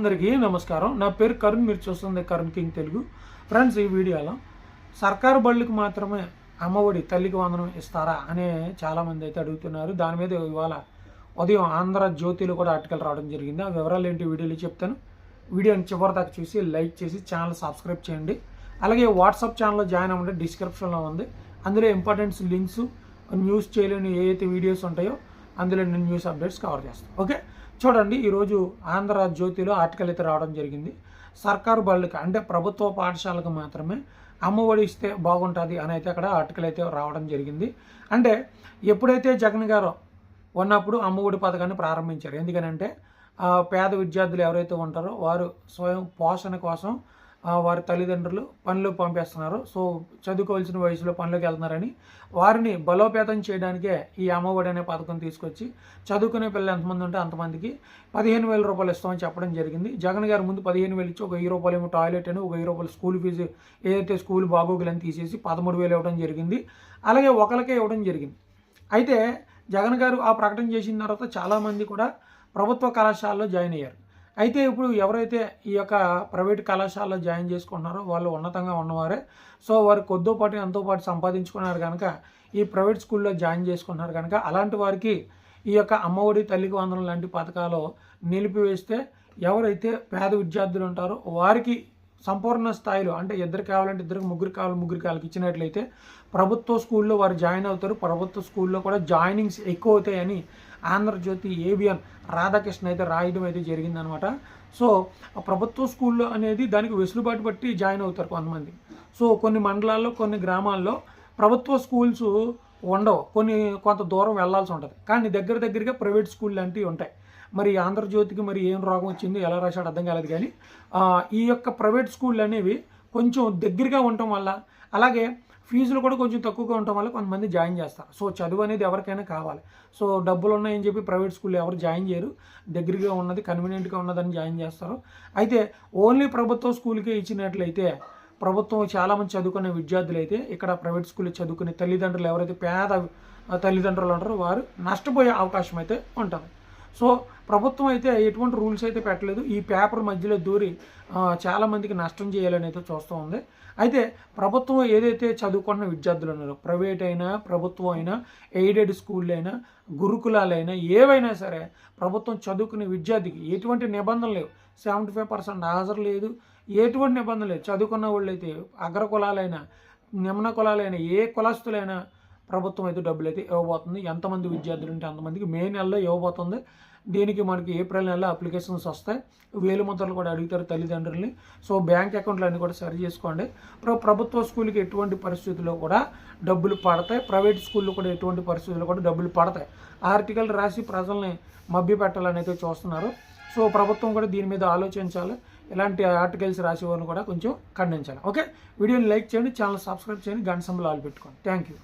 అందరికీ నమస్కారం. నా పేరు కరుణ్ మీరు చూస్తుంది కరుణ్ కింగ్ తెలుగు. ఫ్రెండ్స్ ఈ వీడియోలో సర్కారు బళ్ళకి మాత్రమే అమ్మఒడి తల్లికి వందనం ఇస్తారా అనే చాలామంది అయితే అడుగుతున్నారు. దాని మీద ఇవాళ ఉదయం ఆంధ్ర జ్యోతిలో కూడా ఆర్టికల్ రావడం జరిగింది. ఆ వివరాలు ఏంటి వీడియోలో చెప్తాను. వీడియోని చివరి దాకా చూసి లైక్ చేసి ఛానల్ సబ్స్క్రైబ్ చేయండి. అలాగే వాట్సాప్ ఛానల్లో జాయిన్ అవ్వండి డిస్క్రిప్షన్లో ఉంది. అందులో ఇంపార్టెంట్స్ లింక్స్ న్యూస్ చేయలేని ఏ అయితే వీడియోస్ ఉంటాయో అందులో నేను న్యూస్ అప్డేట్స్ కవర్ చేస్తాను ఓకే? చూడండి ఈరోజు ఆంధ్ర జ్యోతిలో ఆర్టికల్ అయితే రావడం జరిగింది. సర్కారు బళ్ళకి అంటే ప్రభుత్వ పాఠశాలకు మాత్రమే అమ్మఒడి ఇస్తే బాగుంటుంది అని అయితే అక్కడ ఆర్టికల్ అయితే రావడం జరిగింది. అంటే ఎప్పుడైతే జగన్ గారు ఉన్నప్పుడు అమ్మఒడి పథకాన్ని ప్రారంభించారు ఎందుకనంటే పేద విద్యార్థులు ఎవరైతే ఉంటారో వారు స్వయం పోషణ కోసం వారి తల్లిదండ్రులు పనులకు పంపేస్తున్నారు. సో చదువుకోవాల్సిన వయసులో పనులకు వెళ్తున్నారని వారిని బలోపేతం చేయడానికే ఈ అమ్మఒడి అనే పథకం తీసుకొచ్చి చదువుకునే పిల్లలు ఎంతమంది ఉంటే అంతమందికి పదిహేను వేల రూపాయలు ఇస్తామని చెప్పడం జరిగింది. జగన్ గారు ముందు పదిహేను వేలు ఇచ్చి ఒక వెయ్యి రూపాయలు ఏమో టాయిలెట్ అని ఒక వెయ్యి రూపాయలు స్కూల్ ఫీజు ఏదైతే స్కూల్ బాగోగులని తీసేసి పదమూడు వేలు ఇవ్వడం జరిగింది. అలాగే ఒకరికే ఇవ్వడం జరిగింది. అయితే జగన్ గారు ఆ ప్రకటన చేసిన తర్వాత చాలామంది కూడా ప్రభుత్వ కళాశాలలో జాయిన్ అయ్యారు. అయితే ఇప్పుడు ఎవరైతే ఈ యొక్క ప్రైవేట్ కళాశాలలో జాయిన్ చేసుకుంటున్నారో వాళ్ళు ఉన్నతంగా ఉన్నవారే. సో వారు కొద్దో పాటు ఎంతో పాటు సంపాదించుకున్నారు కనుక ఈ ప్రైవేట్ స్కూల్లో జాయిన్ చేసుకున్నారు కనుక అలాంటి వారికి ఈ యొక్క అమ్మఒడి తల్లికి వందనం లాంటి పథకాలు నిలిపివేస్తే ఎవరైతే పేద విద్యార్థులు ఉంటారో వారికి సంపూర్ణ స్థాయిలో అంటే ఇద్దరు కావాలంటే ఇద్దరికి ముగ్గురు కావాలి ముగ్గురు కావాలి ఇచ్చినట్లయితే ప్రభుత్వ స్కూల్లో వారు జాయిన్ అవుతారు. ప్రభుత్వ స్కూల్లో కూడా జాయినింగ్స్ ఎక్కువ అవుతాయని ఆంధ్రజ్యోతి ఏబిఎన్ రాధాకృష్ణ అయితే రాయడం అయితే జరిగిందనమాట. సో ఆ ప్రభుత్వ స్కూల్లో అనేది దానికి వెసులుబాటు బట్టి జాయిన్ అవుతారు కొంతమంది. సో కొన్ని మండలాల్లో కొన్ని గ్రామాల్లో ప్రభుత్వ స్కూల్స్ ఉండవు. కొన్ని కొంత దూరం వెళ్ళాల్సి ఉంటుంది. కానీ దగ్గర దగ్గరగా ప్రైవేట్ స్కూల్ లాంటివి ఉంటాయి. మరి ఆంధ్రజ్యోతికి మరి ఏం రోగం వచ్చింది ఎలా రాశాడు అర్థం కాలేదు కానీ ఈ యొక్క ప్రైవేట్ స్కూళ్ళు అనేవి కొంచెం దగ్గరగా ఉండటం వల్ల అలాగే ఫీజులు కూడా కొంచెం తక్కువగా ఉండటం వల్ల కొంతమంది జాయిన్ చేస్తారు. సో చదువు అనేది ఎవరికైనా కావాలి. సో డబ్బులు ఉన్నాయని చెప్పి ప్రైవేట్ స్కూల్లో ఎవరు జాయిన్ చేయరు. దగ్గరగా ఉన్నది కన్వీనియంట్గా ఉన్నదని జాయిన్ చేస్తారు. అయితే ఓన్లీ ప్రభుత్వ స్కూల్కే ఇచ్చినట్లయితే ప్రభుత్వం చాలామంది చదువుకునే విద్యార్థులు అయితే ఇక్కడ ప్రైవేట్ స్కూల్లో చదువుకునే తల్లిదండ్రులు ఎవరైతే పేద తల్లిదండ్రులు ఉంటారో వారు నష్టపోయే అవకాశం అయితే ఉంటుంది. సో ప్రభుత్వం అయితే ఎటువంటి రూల్స్ అయితే పెట్టలేదు. ఈ పేపర్ మధ్యలో దూరి చాలామందికి నష్టం చేయాలని అయితే చూస్తూ ఉంది. అయితే ప్రభుత్వం ఏదైతే చదువుకున్న విద్యార్థులు ఉన్నారో ప్రైవేట్ అయినా ప్రభుత్వం అయినా ఎయిడెడ్ స్కూళ్ళు అయినా గురుకులాలైనా ఏవైనా సరే ప్రభుత్వం చదువుకునే విద్యార్థికి ఎటువంటి నిబంధనలు లేవు. సెవెంటీ ఫైవ్ పర్సెంట్ హాజరు లేదు. ఎటువంటి నిబంధనలు లేవు. చదువుకున్న వాళ్ళు అయితే అగ్రకులాలైనా నిమ్న కులాలైనా ఏ కులస్తులైనా ప్రభుత్వం అయితే డబ్బులు అయితే ఇవ్వబోతుంది. ఎంతమంది విద్యార్థులు ఉంటే అంతమందికి మే నెలలో ఇవ్వబోతుంది. దీనికి మనకి ఏప్రిల్ నెలలో అప్లికేషన్స్ వస్తాయి. వేలు ముద్రలు కూడా అడుగుతారు తల్లిదండ్రుల్ని. సో బ్యాంక్ అకౌంట్లు అన్నీ కూడా సరి చేసుకోండి. ప్రభుత్వ స్కూల్కి ఎటువంటి పరిస్థితుల్లో కూడా డబ్బులు పడతాయి. ప్రైవేట్ స్కూల్లో కూడా ఎటువంటి పరిస్థితుల్లో కూడా డబ్బులు పడతాయి. ఆర్టికల్ రాసి ప్రజల్ని మభ్య పెట్టాలని అయితే చూస్తున్నారు. సో ప్రభుత్వం కూడా దీని మీద ఆలోచించాలి. ఇలాంటి ఆర్టికల్స్ రాసేవాళ్ళని కూడా కొంచెం ఖండించాలి. ఓకే? వీడియోని లైక్ చేయండి ఛానల్ సబ్స్క్రైబ్ చేయండి గంట సంబలు ఆలు పెట్టుకోండి. Thank you.